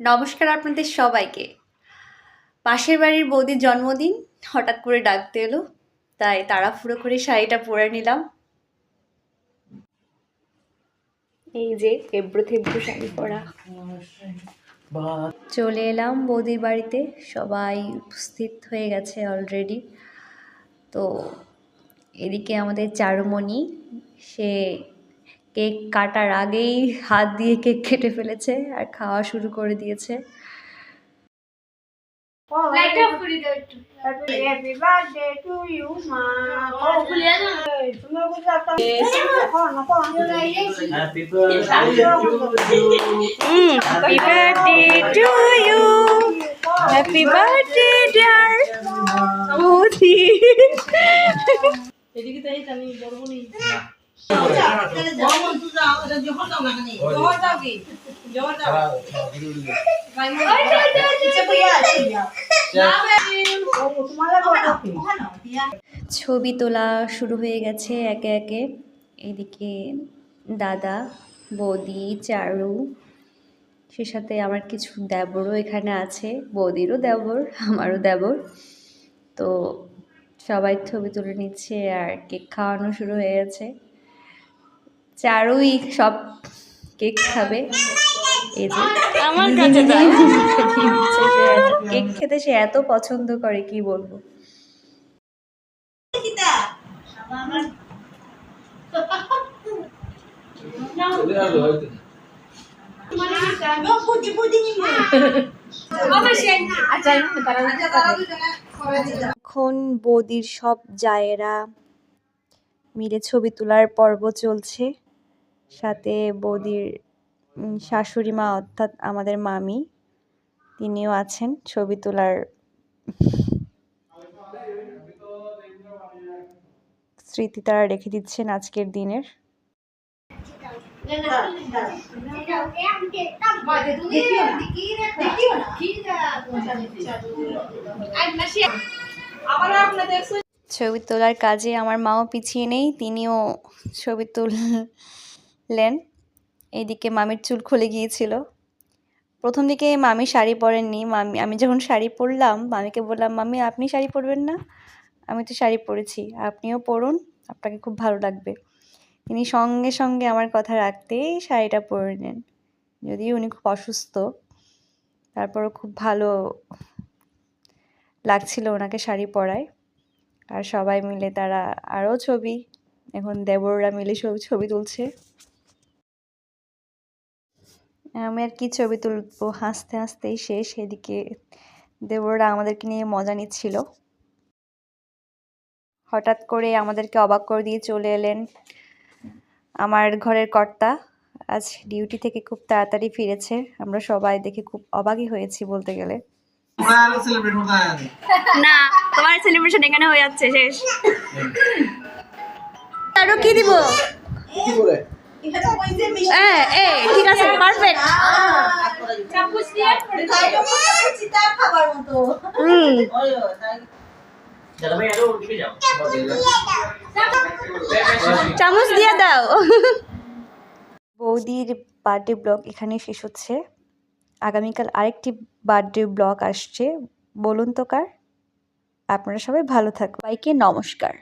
নমস্কার আপনাদের সবাইকে। পাশের বাড়ির বৌদির জন্মদিন, হঠাৎ করে ডাকতে এলো, তাই তাড়াহুড়ো করে শাড়িটা পরে নিলাম। এই যে এবড়ো থেব্রো শাড়ি পরা। চলে এলাম বৌদির বাড়িতে, সবাই উপস্থিত হয়ে গেছে অলরেডি তো এদিকে আমাদের চারুমণি, সে কেক কাটার আগেই হাত দিয়ে কেক কেটে ফেলেছে আর খাওয়া শুরু করে দিয়েছে. Happy birthday to you happy birthday dear বৌদি এদিকে তাই জানি বলব নি ছবি তোলা শুরু হয়ে গেছে একে একে। এদিকে দাদা, বৌদি, চারু, সে সাথে আমার কিছু দেবরও এখানে আছে। বৌদিরও দেবর, আমারও দেবর। তো সবাই ছবি তুলে নিচ্ছে আর কেক খাওয়ানো শুরু হয়ে গেছে। চারুই সব কেক খাবে। এই যে। আমার কাছে কেক খেতে সে এত পছন্দ করে কি বলব? এখন বৌদির সব জায়েরা মিলে ছবি তোলার পর্ব চলছে। সাথে বৌদির শাশুড়ি মা অর্থাৎ আমাদের মামি, তিনিও আছেন ছবি তোলার স্মৃতি তারা রেখে দিচ্ছেন আজকের দিনের। ছবি তোলার কাজে আমার মাও পিছিয়ে নেই, তিনিও ছবি তুললেন এইদিকে মামির চুল খুলে গিয়েছিল। প্রথম দিকে মামি শাড়ি পরেননি। মামি, আমি যখন শাড়ি পরলাম, মামিকে বললাম, মামি, আপনি শাড়ি পরবেন না? আমি তো শাড়ি পরেছি। আপনিও পরুন, আপনাকে খুব ভালো লাগবে। তিনি সঙ্গে সঙ্গে আমার কথা রাখতেই শাড়িটা পরে নেন। যদিও উনি খুব অসুস্থ, তারপরও খুব ভালো লাগছিল ওনাকে শাড়ি পরায়। আর সবাই মিলে তারা আরও ছবি, এখন দেবররা মিলে সব ছবি তুলছে। আর কি ছবি তুলবো? হাসতে হাসতেই শেষ। এদিকে দেবররা আমাদেরকে নিয়ে মজা নিচ্ছিল। হঠাৎ করে আমাদেরকে অবাক করে দিয়ে চলে এলেন আমার ঘরের কর্তা। আজ ডিউটি থেকে খুব তাড়াতাড়ি ফিরেছে। আমরা সবাই দেখে খুব অবাকই হয়েছি বলতে গেলে। না তোমার সেলিব্রেশন এখানে হয়ে যাচ্ছে শেষ। আরও কি দিব? হ্যাঁ এ ঠিক আছে চামচ দিয়ে দাও। বৌদির বার্থডে ব্লগ এখানে শেষ হচ্ছে। আগামীকাল আরেকটি বার্থডে ব্লগ আসছে। বলুন তো কার? আপনারা সবাই ভালো থাকুন সবাইকে নমস্কার।